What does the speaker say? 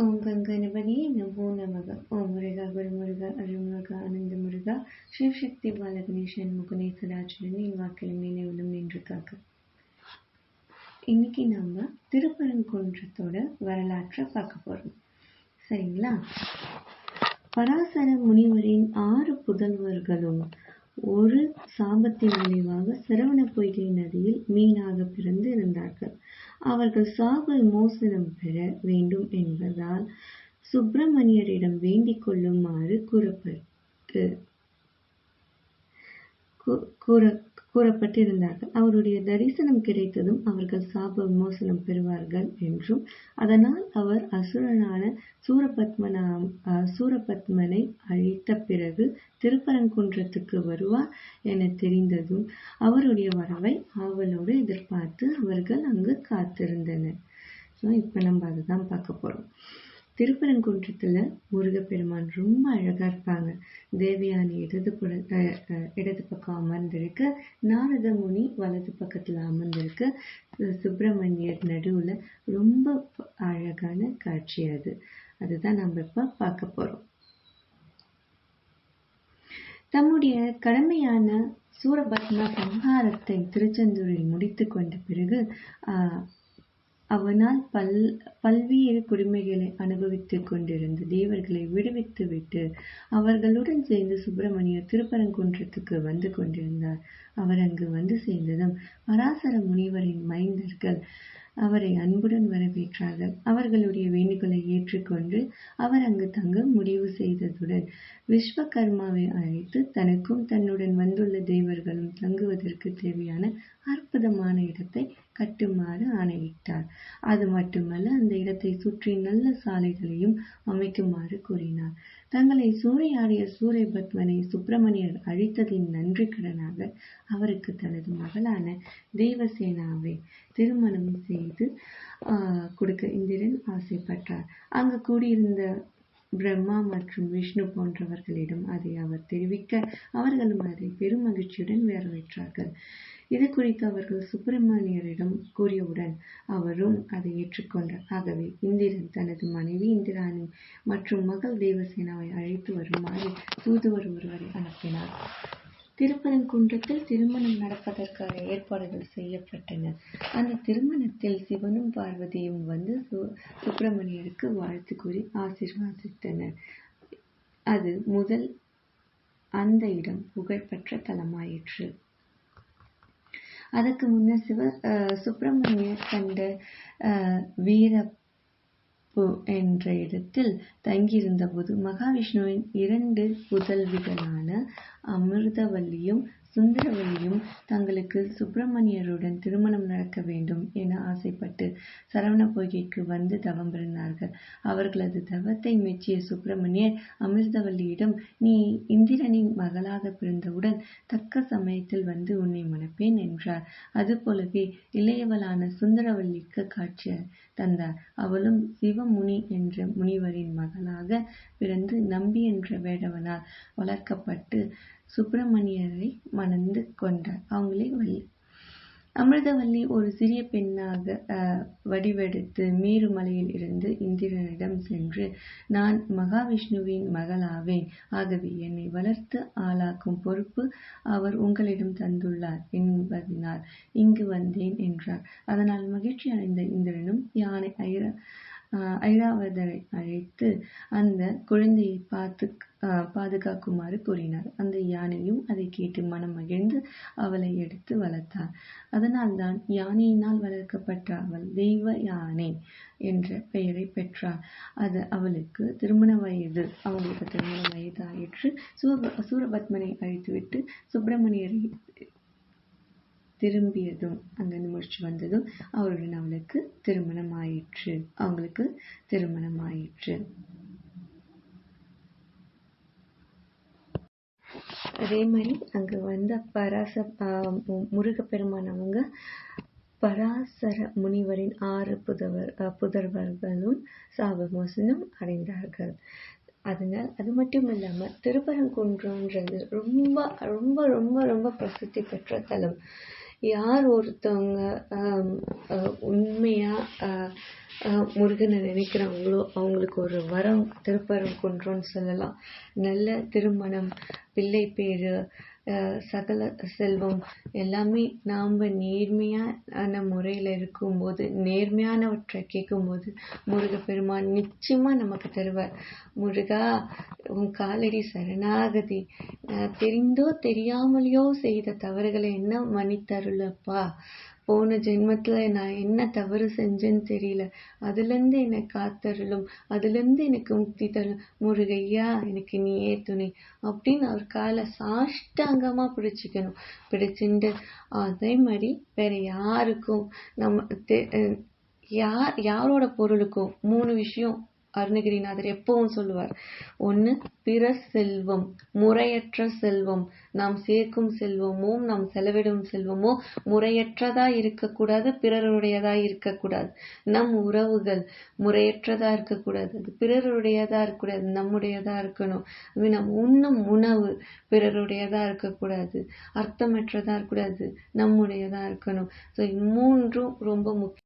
ஓம் கங்கணபதியே நமோ நமக. ஓம் முருகா குருமுருகா அருள்முருகா அனந்த முருகா. சிவசக்தி பாலகணேசன் முகுநேசராஜன் என் வாக்கிலும் நினைவிலும் நின்று காக்க. இன்னைக்கு நம்ம திருப்பரங்குன்றத்தோட வரலாற்றை பார்க்க போறோம். சரிங்களா? பராசர முனிவரின் ஆறு புதல்வர்களும் ஒரு சாபத்தின் விளைவாக சரவண பொய்கை நதியில் மீனாக பிறந்து இருந்தார்கள். அவர்கள் சாப மோசனம் பெற வேண்டும் என்பதால் சுப்பிரமணியரிடம் வேண்டிக் கொள்ளுமாறு கூறப்பட்டு கூற கூறப்பட்டிருந்தார்கள். அவருடைய தரிசனம் கிடைத்ததும் அவர்கள் சாப விமோசனம் பெறுவார்கள் என்றும் அதனால் அவர் அசுரனான சூரபத்மனா சூரபத்மனை அழித்த பிறகு திருப்பரங்குன்றத்துக்கு வருவார் என தெரிந்ததும் அவருடைய வரவை ஆவலோடு எதிர்பார்த்து அவர்கள் அங்கு காத்திருந்தனர். ஸோ இப்போ நம்ம அதுதான் பார்க்க போகிறோம் திருப்பரங்குன்றத்துல முருகப்பெருமான் ரொம்ப அழகா இருப்பாங்க. தேவயானி இடது புற இடது பக்கம் அமர்ந்திருக்கு. நாரத முனி வலது பக்கத்துல அமர்ந்திருக்க. சுப்பிரமணியர் நடுவுல ரொம்ப அழகான காட்சி அது. அதுதான் நம்ம இப்ப பார்க்க போறோம். தம்முடைய கடமையான சூரபத்ம சம்ஹாரத்தை திருச்செந்தூரில் முடித்து கொண்ட பிறகு அவனால் பல் பல்வேறு கொடுமைகளை அனுபவித்துக் கொண்டிருந்த தேவர்களை விடுவித்து விட்டு அவர்களுடன் சேர்ந்து சுப்பிரமணியர் திருப்பரங்குன்றத்துக்கு வந்து கொண்டிருந்தார். அவர் அங்கு வந்து சேர்ந்ததும் பராசர முனிவரின் மைந்தர்கள் அவரை அன்புடன் வரவேற்றார்கள். அவர்களுடைய வேண்டுகோளை ஏற்றுக்கொண்டு அவர் அங்கு தங்க முடிவு செய்ததுடன் விஸ்வகர்மாவை அழைத்து தனக்கும் தன்னுடன் வந்துள்ள தேவர்களும் தங்குவதற்கு தேவையான அற்புதமான இடத்தை கட்டுமாறு ஆணையிட்டார். அது மட்டுமல்ல அந்த இடத்தை சுற்றி நல்ல சாலைகளையும் அமைக்குமாறு கூறினார். தங்களை சூறையாடிய சூரியபத்மனை சுப்பிரமணியர் அழித்ததின் நன்றி கடனாக அவருக்கு தனது மகளான தேவசேனாவை திருமணம் செய்து கொடுக்க இந்திரன் ஆசைப்பட்டார். அங்கு கூடியிருந்த பிரம்மா மற்றும் விஷ்ணு போன்றவர்களிடம் அதை அவர் தெரிவிக்க அவர்களும் அதை பெரும் மகிழ்ச்சியுடன் வரவேற்றார்கள். இது குறித்து அவர்கள் சுப்பிரமணியரிடம் கூறியவுடன் அவரும் அதை ஏற்றுக்கொண்டார். ஆகவே இந்திரன் தனது மனைவி இந்திராணி மற்றும் மகள் தேவசேனாவை அழைத்து வருமாறு தூதுவர் ஒருவரை அனுப்பினார். திருப்பரங்குன்றத்தில் திருமணம் நடப்பதற்கான ஏற்பாடுகள் செய்யப்பட்டன. அந்த திருமணத்தில் சிவனும் பார்வதியும் வந்து சு சுப்பிரமணியருக்கு வாழ்த்து கூறி ஆசீர்வாதித்தனர். அது முதல் அந்த இடம் புகழ்பெற்ற தலமாயிற்று. அதற்கு முன்னர் சிவ சுப்பிரமணியர் கண்ட வீர என்ற இடத்தில் தங்கியிருந்தபோது மகாவிஷ்ணுவின் இரண்டு புதல்விகளான அமிர்தவல்லியும் சுந்தரவல்லியும் தங்களுக்கு சுப்பிரமணியருடன் திருமணம் நடக்க வேண்டும் என ஆசைப்பட்டு சரவண பொய்கைக்கு வந்து தவம் இருந்தார்கள் அவர்களது தவத்தை மெச்சிய சுப்பிரமணியர் அமிர்தவல்லியிடம் நீ இந்திரனின் மகளாக பிறந்தவுடன் தக்க சமயத்தில் வந்து உன்னை மணப்பேன் என்றார். அதுபோலவே இளையவளான சுந்தரவல்லிக்கு காட்சி தந்தார். அவளும் சிவமுனி என்ற முனிவரின் மகளாக பிறந்து நம்பி என்ற வேடவனால் வளர்க்கப்பட்டு சுப்பிரமணியரை மணந்து கொண்டார் அவங்களே வள்ளி. அமிர்தவல்லி ஒரு சிறிய பெண்ணாக வடிவெடுத்து மேருமலையில் இருந்து இந்திரனிடம் சென்று நான் மகாவிஷ்ணுவின் மகளாவேன். ஆகவே என்னை வளர்த்து ஆளாக்கும் பொறுப்பு அவர் உங்களிடம் தந்துள்ளார் என்பதனால் இங்கு வந்தேன் என்றார். அதனால் மகிழ்ச்சி அடைந்த இந்திரனும் யானை ஐர ஐராவதரை அழைத்து அந்த குழந்தையை பார்த்து பாதுகாக்குமாறு கூறினார். அந்த யானையும் அதை கேட்டு மனம் மகிழ்ந்து அவளை எடுத்து வளர்த்தார். அதனால்தான் யானையினால் வளர்க்கப்பட்ட அவள் தெய்வ யானை என்ற பெயரை பெற்றார் அது அவளுக்கு திருமண வயது அவங்களுக்கு திருமண வயது ஆயிற்று சூரபத்மனை அழித்துவிட்டு சுப்பிரமணியரை திரும்பியதும் அங்கிருந்து முடிச்சு வந்ததும் அவருடன் அவளுக்கு திருமணம் ஆயிற்று அவங்களுக்கு திருமணம் ஆயிற்று அதே மாதிரி அங்க வந்த பராச முருகப்பெருமான் அவங்க பராசர முனிவரின் ஆறு புதவர் புதர்வர்களும் சாபமோசனம் அடைந்தார்கள். அதனால் அது மட்டும் இல்லாம திருப்பரங்குன்றன்றது ரொம்ப ரொம்ப ரொம்ப ரொம்ப பிரசித்தி பெற்ற தலம். யார் ஒருத்தவங்க உண்மையாக முருகனை நினைக்கிறாங்களோ அவங்களுக்கு ஒரு வரம் திருப்பரம் குன்றோன்னு சொல்லலாம். நல்ல திருமணம் பிள்ளை பேரு சகல செல்வம் எல்லாமே நாம் நேர்மையான முறையில் இருக்கும்போது நேர்மையானவற்றை கேட்கும்போது முருகப்பெருமான் நிச்சயமாக நமக்கு தருவார். முருகா உன் காலடி சரணாகதி. தெரிந்தோ தெரியாமலையோ செய்த தவறுகளை என்ன மன்னித்தருளப்பா? போன ஜென்மத்தில் நான் என்ன தவறு செஞ்சேன்னு தெரியல. அதுலேருந்து என்னை காத்தருளும். அதுலேருந்து எனக்கு முக்தி தரும். முருகையா எனக்கு நீயே துணை அப்படின்னு அவர் காலை சாஷ்டாங்கமாக பிடிச்சிக்கணும். பிடிச்சிட்டு அதே மாதிரி வேற யாருக்கும் நம்ம தெ- யார் யாரோட பொருளுக்கும் மூணு விஷயம் அருணகிரிநாதர் எப்பவும் சொல்லுவார். ஒன்று பிற செல்வம் முறையற்ற செல்வம். நாம் சேர்க்கும் செல்வமோ நாம் செலவிடும் செல்வமோ முறையற்றதா இருக்கக்கூடாது பிறருடையதா இருக்கக்கூடாது. நம் உறவுகள் முறையற்றதா இருக்கக்கூடாது அது பிறருடையதா இருக்கக்கூடாது நம்முடையதா இருக்கணும். அது நம் உண்ணும் உணவு பிறருடையதா இருக்கக்கூடாது அர்த்தமற்றதா இருக்கக்கூடாது நம்முடையதா இருக்கணும். ஸோ மூன்றும் ரொம்ப முக்கியம்.